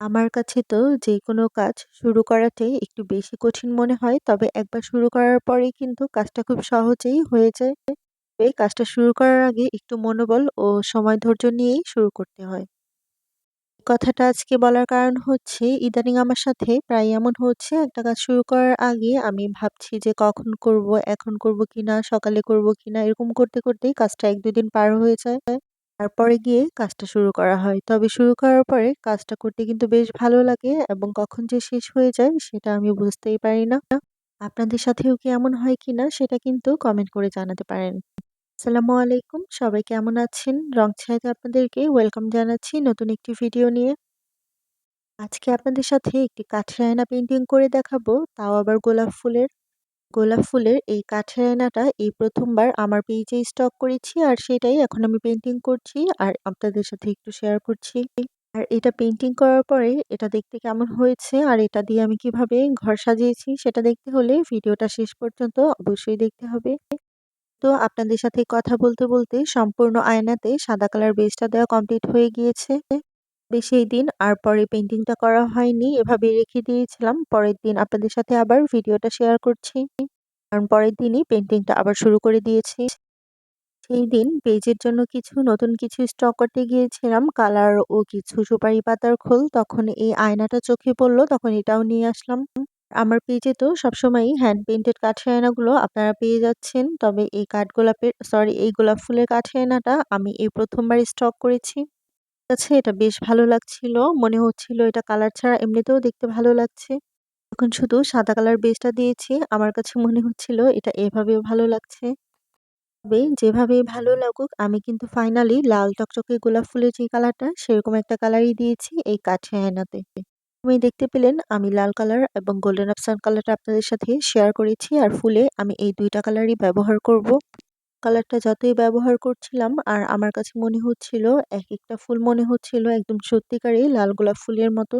আমার কাছে তো যে কোনো কাজ শুরু করাটাই একটু বেশি কঠিন মনে হয়। তবে একবার শুরু করার পরেই কিন্তু কাজটা খুব সহজেই হয়ে যায়। তবে কাজটা শুরু করার আগে একটু মনোবল ও সময় ধৈর্য নিয়েই শুরু করতে হয়। কথাটা আজকে বলার কারণ হচ্ছে ইদানিং আমার সাথে প্রায় এমন হচ্ছে একটা কাজ শুরু করার আগে আমি ভাবছি যে কখন করব, এখন করব কিনা, সকালে করব কিনা এরকম করতে করতেই কাজটা ১-২ দিন পার হয়ে যায়। তারপরে গিয়ে কাজটা শুরু করা হয়। তবে শুরু করার পরে কাজটা করতে কিন্তু বেশ ভালো লাগে এবং কখন যে শেষ হয়ে যায় সেটা আমি বুঝতেই পারি না। আপনাদের সাথেও কি এমন হয় কিনা সেটা কিন্তু কমেন্ট করে জানাতে পারেন। আসসালামু আলাইকুম, সবাই কেমন আছেন? রং ছায়াতে আপনাদেরকে ওয়েলকাম জানাচ্ছি নতুন একটি ভিডিও নিয়ে। আজকে আপনাদের সাথে একটি কাঠের আয়না পেন্টিং করে দেখাবো, তাও আবার গোলাপ ফুলের। গোলাপ ফুলের এই কাঠের আয়নাটা এই প্রথমবার আমার পেজে স্টক করেছি আর সেটাই এখন আমি পেন্টিং করছি আর আপনাদের সাথে একটু শেয়ার করছি। আর এটা পেন্টিং করার পরে এটা দেখতে কেমন হয়েছে আর এটা দিয়ে আমি কীভাবে ঘর সাজিয়েছি সেটা দেখতে হলে ভিডিওটা শেষ পর্যন্ত অবশ্যই দেখতে হবে। তো আপনাদের সাথে কথা বলতে বলতে সম্পূর্ণ আয়নাতে সাদা কালার বেসটা দেওয়া কমপ্লিট হয়ে গিয়েছে। সেই দিন, আর পরে পেইন্টিংটা করা হয়নি। এভাবে রেখে দিয়েছিলাম। পরের দিন আপনাদের সাথে আবার ভিডিওটা শেয়ার করছি। কারণ পরের দিনই পেইন্টিংটা আবার শুরু করে দিয়েছি। সেই দিন পেজের জন্য কিছু নতুন কিছু স্টক করতে গিয়েছিলাম। কালার ও কিছু সুপারি পাতার খোল। তখন এই আয়নাটা চোখে পড়ল। তখন এটাও নিয়ে আসলাম। আমার পেজে তো সবসময়ই হ্যান্ড পেইন্টেড কাঠের আয়নাগুলো আপনারা পেয়ে যাচ্ছেন। তবে এই কাঠ গোলাপের সরি এই গোলাপ ফুলের কাঠের আয়নাটা আমি এই প্রথমবার স্টক করেছি। কাছে এটা বেশ ভালো লাগছিল। মনে হচ্ছিল এটা কালার ছাড়া এমনিতেও দেখতে ভালো লাগছে। এখন শুধু সাদা কালার বেসটা দিয়েছি। আমার কাছে মনে হচ্ছিল এটা এভাবেও ভালো লাগছে। তবে যেভাবে ভালো লাগুক, আমি কিন্তু ফাইনালি লাল টকটকে গোলাপ ফুলের যে কালারটা, সেরকম একটা কালারই দিয়েছি এই কাঠে আয়নাতে। তুমি দেখতে পেলেন, আমি লাল কালার এবং গোল্ডেন আফসান কালারটা আপনাদের সাথে শেয়ার করেছি। আর ফুলে আমি এই দুইটা কালারই ব্যবহার করব। কালারটা যতই ব্যবহার করছিলাম, আর আমার কাছে মনে হচ্ছিল, এক একটা ফুল মনে হচ্ছিল একদম সত্যিকারই লাল গোলাপ ফুলের মতো।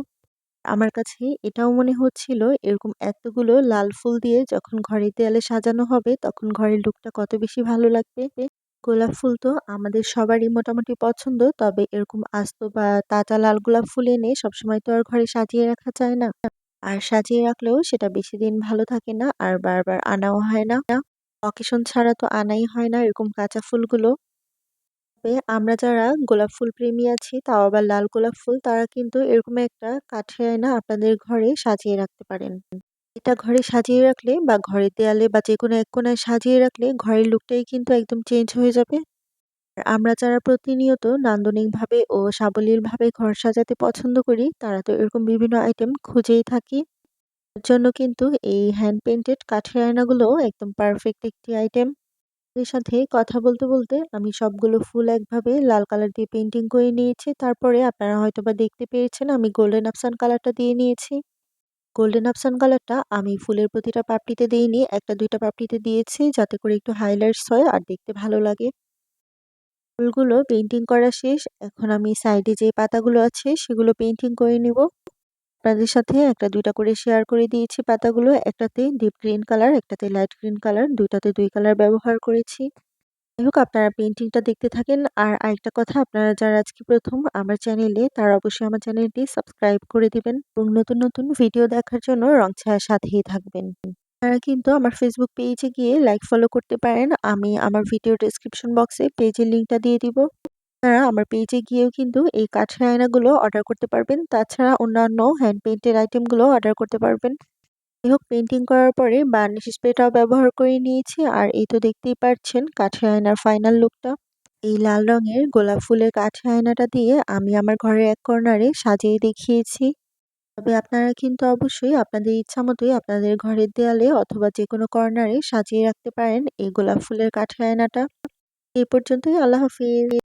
আমার কাছে এটাও মনে হচ্ছিল এরকম এতগুলো লাল ফুল দিয়ে যখন ঘরের দেয়ালে সাজানো হবে, তখন ঘরের লুকটা কত বেশি ভালো লাগবে। গোলাপ ফুল তো আমাদের সবারই মোটামুটি পছন্দ, তবে এরকম আস্ত বা তাজা লাল গোলাপ ফুল এনে সবসময় তো আর ঘরে সাজিয়ে রাখা যায় না। আর সাজিয়ে রাখলেও সেটা বেশি দিন ভালো থাকে না, আর বারবার আনাও হয় না। অকেশন ছাড়া তো আনাই হয় না এরকম কাঁচা ফুলগুলো। তবে আমরা যারা গোলাপ ফুল প্রেমী আছি, তাও আবার লাল গোলাপ ফুল, তারা কিন্তু এরকম একটা কাঠের আয়না আপনাদের ঘরে সাজিয়ে রাখতে পারেন। এটা ঘরে সাজিয়ে রাখলে বা ঘরের দেয়ালে বা যে কোনো এক কোনায় সাজিয়ে রাখলে ঘরের লুকটাই কিন্তু একদম চেঞ্জ হয়ে যাবে। আমরা যারা প্রতিনিয়ত নান্দনিকভাবে ও সাবলীলভাবে ঘর সাজাতে পছন্দ করি, তারা তো এরকম বিভিন্ন আইটেম খুঁজেই থাকি। জন্য কিন্তু এই হ্যান্ড পেন্টেড কাঠের আয়নাগুলো একদম পারফেক্ট একটি আইটেম এর সাথে কথা বলতে বলতে আমি সবগুলো ফুল একভাবে লাল কালার দিয়ে পেন্টিং করে নিয়েছি। তারপরে আপনারা হয়তো বা দেখতে পেয়েছেন আমি গোল্ডেন আফসান কালারটা দিয়ে নিয়েছি। গোল্ডেন আফসান কালারটা আমি ফুলের প্রতিটা পাপড়িতে দিইনি, একটা দুইটা পাপড়িতে দিয়েছি যাতে করে একটু হাইলাইটস হয় আর দেখতে ভালো লাগে। ফুলগুলো পেন্টিং করা শেষ, এখন আমি সাইডে যে পাতাগুলো আছে সেগুলো পেন্টিং করে নিব। আপনাদের সাথে একটা, দুইটা করে শেয়ার করে দিয়েছি পাতাগুলো। একটাতে ডিপ গ্রিন কালার একটাতে লাইট গ্রিন কালার দুইটাতে দুই কালার ব্যবহার করেছি। যাই হোক, আপনারা পেন্টিংটা দেখতে থাকেন। আর আরেকটা কথা, আপনারা যারা আজকে প্রথম আমার চ্যানেলে তারা অবশ্যই আমার চ্যানেলটি সাবস্ক্রাইব করে দিবেন। এবং নতুন নতুন ভিডিও দেখার জন্য রং ছায়ার সাথেই থাকবেন। আপনারা কিন্তু আমার ফেসবুক পেজে গিয়ে লাইক ফলো করতে পারেন। আমি আমার ভিডিও ডিসক্রিপশন বক্সে পেজের লিঙ্কটা দিয়ে দিব। আপনারা আমার পেজে গিয়েও কিন্তু এই কাঠের আয়নাগুলো অর্ডার করতে পারবেন। তাছাড়া অন্যান্য হ্যান্ড পেন্টের আইটেমগুলো অর্ডার করতে পারবেন। যাই হোক পেন্টিং করার পরে বার্নিশ স্প্রেটাও ব্যবহার করে নিয়েছি। আর এই তো দেখতেই পাচ্ছেন কাঠের আয়নার ফাইনাল লুকটা এই লাল রঙের গোলাপ ফুলের কাঠের আয়নাটা দিয়ে আমি আমার ঘরের এক কর্নারে সাজিয়ে দেখিয়েছি। তবে আপনারা কিন্তু অবশ্যই আপনাদের ইচ্ছা মতোই আপনাদের ঘরের দেয়ালে অথবা যে কোনো কর্নারে সাজিয়ে রাখতে পারেন এই গোলাপ ফুলের কাঠের আয়নাটা এই পর্যন্তই, আল্লাহ হাফিজ।